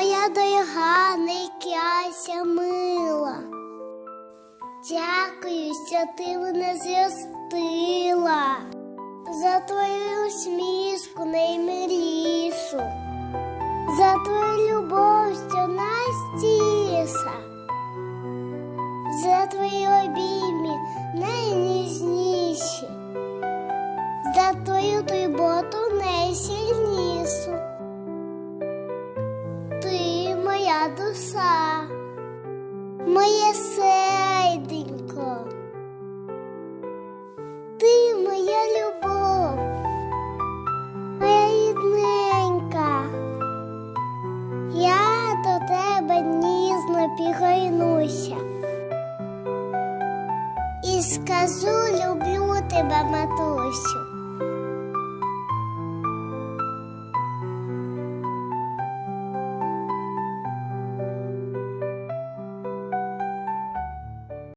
моя дорога найкраща мила. Дякую, що ти мене зростила за твою усмішку наймилішу, за твою любов, що настіша. моє сейденько, ти моя любов, моя рідненька, я до тебе ніжно пігайнуся і скажу люблю тебе, матусю.